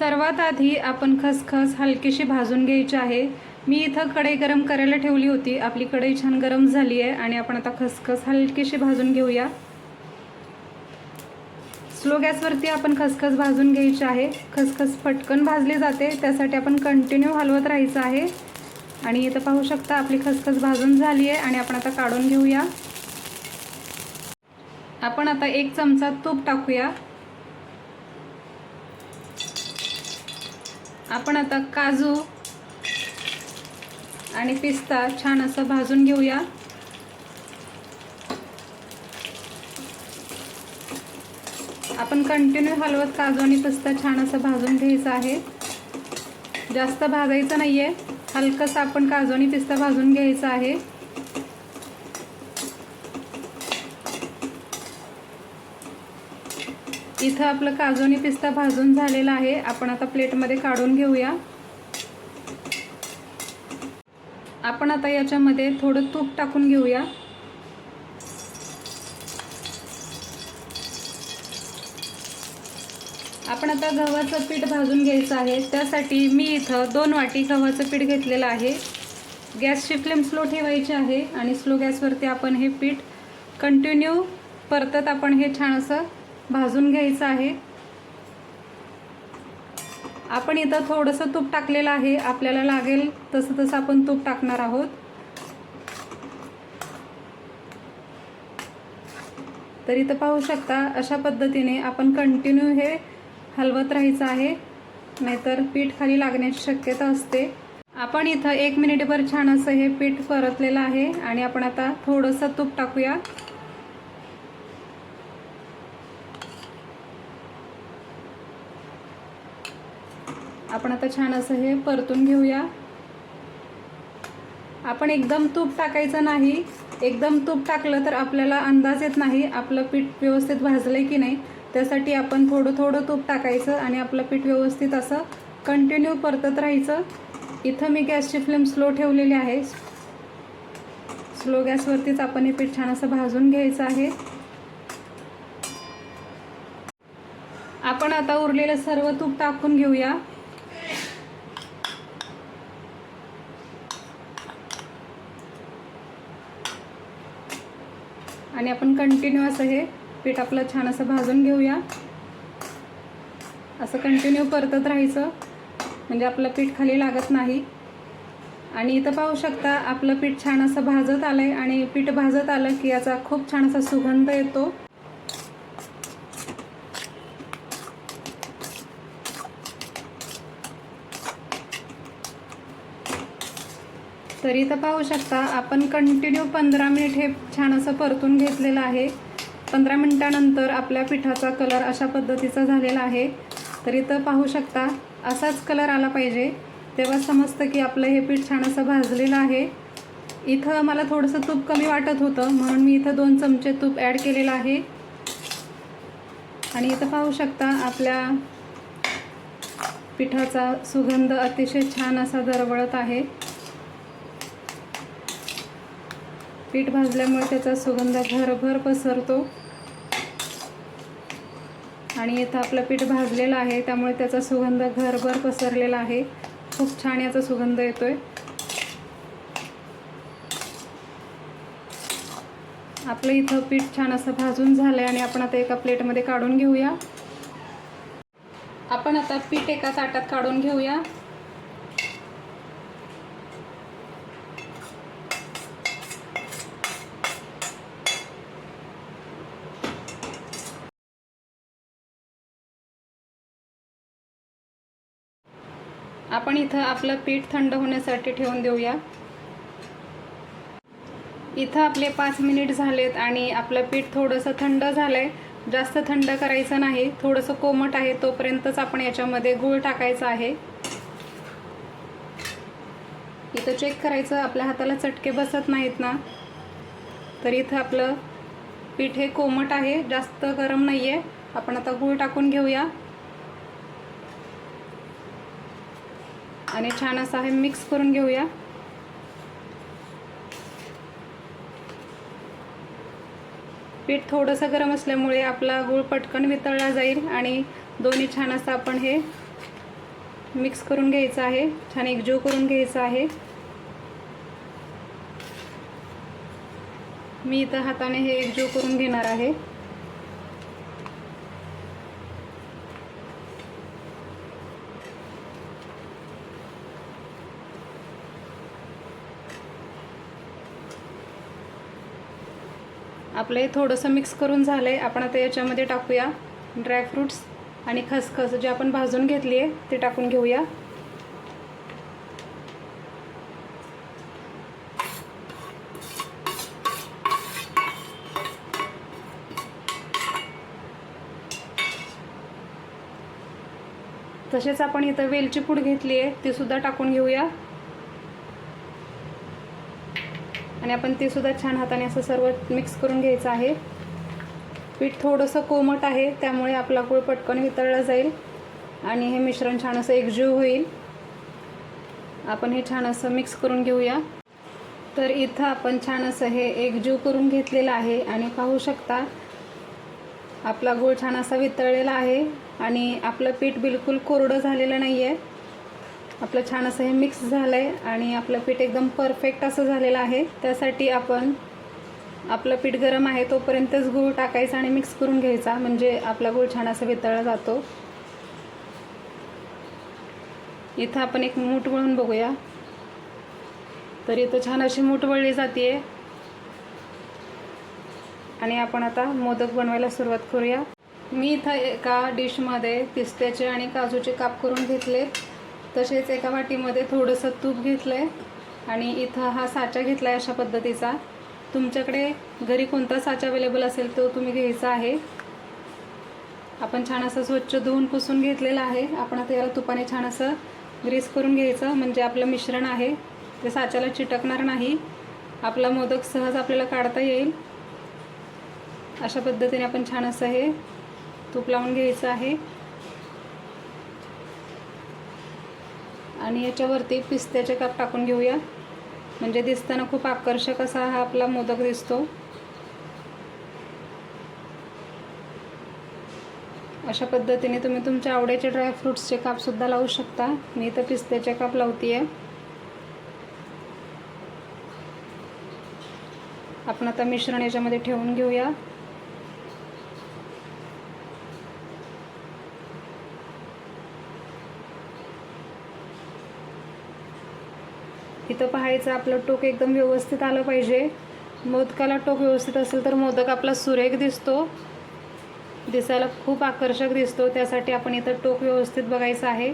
सर्वात आधी आपण खसखस हलकीशी भाजून घ्यायची आहे. मी इथं कढई गरम करायला ठेवली होती. आपली कढई छान गरम झाली आहे आणि आपण आता खसखस हलकीशी भाजून घेऊया. स्लो गॅसवरती आपण खसखस भाजून घ्यायची आहे. खसखस पटकन भाजली जाते. त्यासाठी आपण कंटिन्यू हलवत राहायचं आहे. आणि इथं पाहू शकता आपली खसखस भाजून झाली आहे आणि आपण आता काढून घेऊया. आपण आता एक चमचा तूप टाकूया. आपण आता काजू आणि पिस्ता छान असं भाजून घेऊया. आपण कंटिन्यू हलवत काजू आणि पिस्ता छान असं भाजून घ्यायचं आहे. जास्त भाजायचं नाही आहे हलकंसं आपण काजू आणि पिस्ता भाजून घ्यायचं आहे. इथं आपलं काजू आणि पिस्ता भाजून झालेला आहे. आपण आता प्लेटमध्ये काढून घेऊया. आपण आता याच्यामध्ये थोडं तूप टाकून घेऊया. आपण आता गव्हाचं पीठ भाजून घ्यायचं आहे. त्यासाठी मी इथं दोन वाटी गव्हाचं पीठ घेतलेलं आहे. गॅसची फ्लेम स्लो ठेवायची आहे आणि स्लो गॅसवरती आपण हे पीठ कंटिन्यू परतत आपण हे छान असं भाजून घ्यायचं आहे. आपण इथं थोडंसं तूप टाकलेलं आहे. आपल्याला लागेल तसं तसं आपण तूप टाकणार आहोत. तर इथं पाहू शकता अशा पद्धतीने आपण कंटिन्यू हे हलवत राहायचं आहे. नाहीतर पीठ खाली लागण्याची शक्यता असते. आपण इथं एक मिनिटभर छान असं हे पीठ परतलेलं आहे आणि आपण आता थोडंसं तूप टाकूया. आपण आता छान असं हे परतून घेऊया. आपण एकदम तूप टाकायचं नाही. एकदम तूप टाकलं तर आपल्याला अंदाज येत नाही आपलं पीठ व्यवस्थित भाजलं की नाही. त्यासाठी आपण थोडं थोडं तूप टाकायचं आणि आपलं पीठ व्यवस्थित असं कंटिन्यू परतत राहायचं. इथं मी गॅसची फ्लेम स्लो ठेवलेली आहे. स्लो गॅसवरतीच आपण हे पीठ छान असं भाजून घ्यायचं आहे. आपण आता उरलेलं सर्व तूप टाकून घेऊया. आणि आपण कंटिन्यू असं हे पीठ आपलं छान असं भाजून घेऊया. असं कंटिन्यू परतत राहायचं. म्हणजे आपलं पीठ खाली लागत नाही. आणि इथं पाहू शकता आपलं पीठ छान असं भाजत आलं आहे आणि पीठ भाजत आलं की याचा खूप छान असा सुगंध येतो. तर इथं पाहू शकता आपण कंटिन्यू पंधरा मिनिट हे छान असं परतून घेतलेलं आहे. पंधरा मिनिटानंतर आपल्या पिठाचा कलर अशा पद्धतीचा झालेला आहे. तर इथं पाहू शकता असाच कलर आला पाहिजे. तेव्हा समजतं की आपलं हे पीठ छान असं भाजलेलं आहे. इथं मला थोडंसं तूप कमी वाटत होतं म्हणून मी इथं दोन चमचे तूप ॲड केलेलं आहे. आणि इथं पाहू शकता आपल्या पिठाचा सुगंध अतिशय छान असा दरवळत आहे. पीठ भाजल्यामुळे त्याचा सुगंध घरभर पसरतो. आणि इथं आपलं पीठ भाजलेलं आहे त्यामुळे त्याचा सुगंध घरभर पसरलेला आहे. खूप छान याचा सुगंध येतोय. आपलं इथं पीठ छान असं भाजून झालं आहे आणि आपण आता एका प्लेटमध्ये काढून घेऊया. आपण आता पीठ एका ताटात काढून घेऊया. आपण इथं आपलं पीठ थंड होण्यासाठी ठेवून देऊया. इथं आपले पाच मिनिट झालेत आणि आपलं पीठ थोडंसं थंड झालं आहे जास्त थंड करायचं नाही. थोडंसं कोमट आहे तोपर्यंतच आपण याच्यामध्ये गूळ टाकायचा आहे. इथं चेक करायचं आपल्या हाताला चटके बसत नाहीत ना? तर इथं आपलं पीठ हे कोमट आहे जास्त गरम नाही आहे आपण आता गूळ टाकून घेऊया. आणि छान असं हे मिक्स करून घेऊया. पीठ थोडंसं गरम असल्यामुळे आपला गूळ पटकन वितळला जाईल आणि दोन्ही छान असं आपण हे मिक्स करून घ्यायचं आहे. छान एकजीव करून घ्यायचं आहे. मी इथं हाताने हे एकजीव करून घेणार आहे. आपलं हे थोडंसं मिक्स करून झालं आहे आपण आता याच्यामध्ये टाकूया ड्रायफ्रूट्स आणि खसखस जे आपण भाजून घेतली आहे ते टाकून घेऊया. तसेच आपण इथं वेलची पूड घेतली आहे ती सुद्धा टाकून घेऊया. आणि आपण ते सुद्धा छान हाताने असं सर्व मिक्स करून घ्यायचं आहे. पीठ थोडंसं कोमट आहे त्यामुळे आपला गुळ पटकन वितळला जाईल. आणि हे मिश्रण छान असं एकजीव होईल. आपण हे छान असं मिक्स करून घेऊया. तर इथं आपण छान असं हे एकजीव करून घेतलेलं आहे आणि पाहू शकता आपला गूळ छान असा वितळलेला आहे आणि आपलं पीठ बिलकुल कोरडं झालेलं नाही आहे आपलं छान असं हे मिक्स झालं आहे आणि आपलं पीठ एकदम परफेक्ट असं झालेलं आहे. त्यासाठी आपण आपलं पीठ गरम आहे तोपर्यंतच गूळ टाकायचा आणि मिक्स करून घ्यायचा. म्हणजे आपला गूळ छान असा वितळला जातो. इथं आपण एक मूठ वळून बघूया. तर इथं छान अशी मूठ वळली जाते आणि आपण आता मोदक बनवायला सुरुवात करूया. मी इथं एका डिशमध्ये पिस्त्याचे आणि काजूचे काप करून घेतले. तसेच एका वाटीमध्ये थोडंसं तूप घेतलं आहे आणि इथं हा साचा घेतला आहे अशा पद्धतीचा. तुमच्याकडे घरी कोणता साचा अवेलेबल असेल तो तुम्ही घ्यायचा आहे. आपण छान असं स्वच्छ धुवून पुसून घेतलेलं आहे. आपण आता याला तुपाने छान असं ग्रीस करून घ्यायचं. म्हणजे आपलं मिश्रण आहे. ते साच्याला चिटकणार नाही. आपला मोदक सहज आपल्याला काढता येईल. अशा पद्धतीने आपण छान असं हे तूप लावून घ्यायचं आहे. आणि याच्यावरती पिस्त्याचे काप टाकून घेऊया. म्हणजे दिसताना खूप आकर्षक असा हा आपला मोदक दिसतो. अशा पद्धतीने तुम्ही तुमच्या आवडीचे ड्रायफ्रूट्सचे कापसुद्धा लावू शकता. मी इथं पिस्त्याचे काप लावते आहे आपण आता मिश्रण याच्यामध्ये ठेवून घेऊया. इथं पाहायचं आपलं टोक एकदम व्यवस्थित आलं पाहिजे. मोदकाला टोक व्यवस्थित असेल तर मोदक आपला सुरेख दिसतो. दिसायला खूप आकर्षक दिसतो. त्यासाठी आपण इथं टोक व्यवस्थित बघायचं आहे.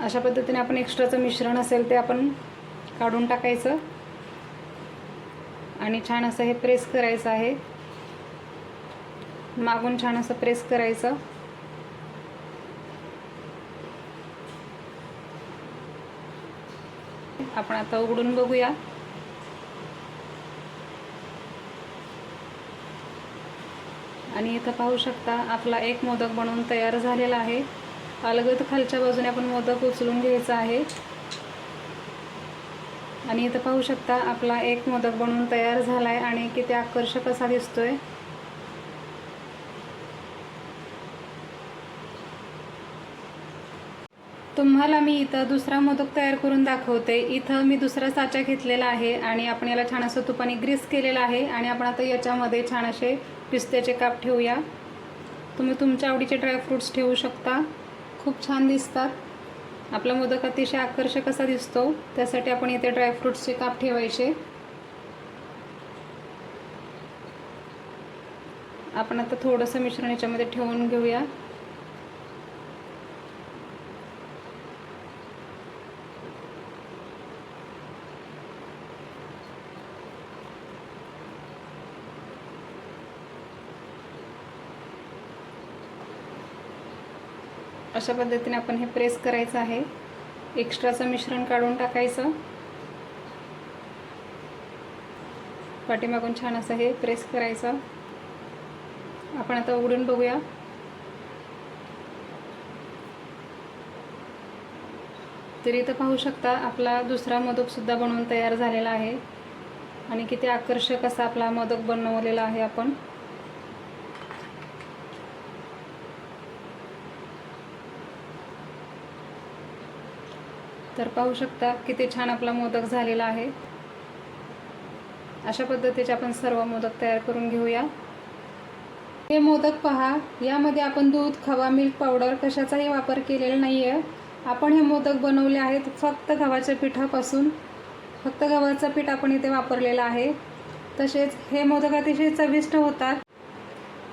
अशा पद्धतीने आपण एक्स्ट्राचं मिश्रण असेल ते आपण काढून टाकायचं. आणि छान असं हे प्रेस करायचं आहे. मागून छान असं प्रेस करायचं. आपण आता उघडून बघूया. आणि इथं पाहू शकता आपला एक मोदक बनवून तयार झालेला आहे. अलगद खालच्या बाजूने आपण मोदक उचलून घ्यायचा आहे. आणि इथं पाहू शकता आपला एक मोदक बनवून तयार झाला आहे आणि किती आकर्षक असा दिसतोय. तुम्हाला मी इथं दुसरा मोदक तयार करून दाखवते. इथं मी दुसरा साचा घेतलेला आहे आणि आपण याला छान असं तुपाने ग्रीस केलेलं आहे आणि आपण आता याच्यामध्ये छान असे पिस्त्याचे काप ठेवूया. तुम्ही तुमच्या आवडीचे ड्रायफ्रूट्स ठेवू शकता. खूप छान दिसतात. आपला मोदक अतिशय आकर्षक असा दिसतो. त्यासाठी आपण इथे ड्रायफ्रूट्सचे काप ठेवायचे. आपण आता थोडंसं मिश्रण याच्यामध्ये ठेवून घेऊया. अशा पद्धतीने आपण हे प्रेस करायचं आहे. एक्स्ट्राचं मिश्रण काढून टाकायचं. पाठीमागून छान असं हे प्रेस करायचं. आपण आता उघडून बघूया. तरी इथं पाहू शकता आपला दुसरा मोदकसुद्धा बनवून तयार झालेला आहे. आणि किती आकर्षक असा आपला मोदक बनवलेला आहे आपण. तर पाहू शकता किती छान आपला मोदक झालेला आहे. अशा पद्धतीचे आपण सर्व मोदक तयार करून घेऊया. हे मोदक पहा यामध्ये आपण दूध खवा मिल्क पावडर कशाचाही वापर केलेला नाही आहे आपण हे मोदक बनवले आहेत फक्त गव्हाच्या पिठापासून. फक्त गव्हाचं पीठ आपण इथे वापरलेलं आहे. तसेच हे मोदक अतिशय चविष्ट होतात.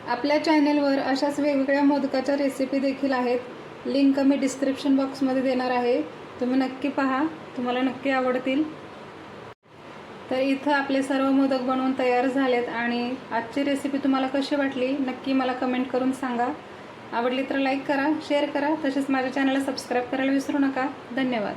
आपल्या चॅनेलवर अशाच वेगवेगळ्या मोदकाच्या रेसिपी देखील आहेत. लिंक मी डिस्क्रिप्शन बॉक्समध्ये देणार आहे. तुम्ही नक्की पहा तुम्हाला नक्की आवडतील. तर इथं आपले सर्व मोदक बनवून तयार झालेत आणि आजची रेसिपी तुम्हाला कशी वाटली नक्की मला कमेंट करून सांगा. आवडली तर लाईक करा शेअर करा तसेच माझ्या चॅनलला सबस्क्राईब करायला विसरू नका. धन्यवाद.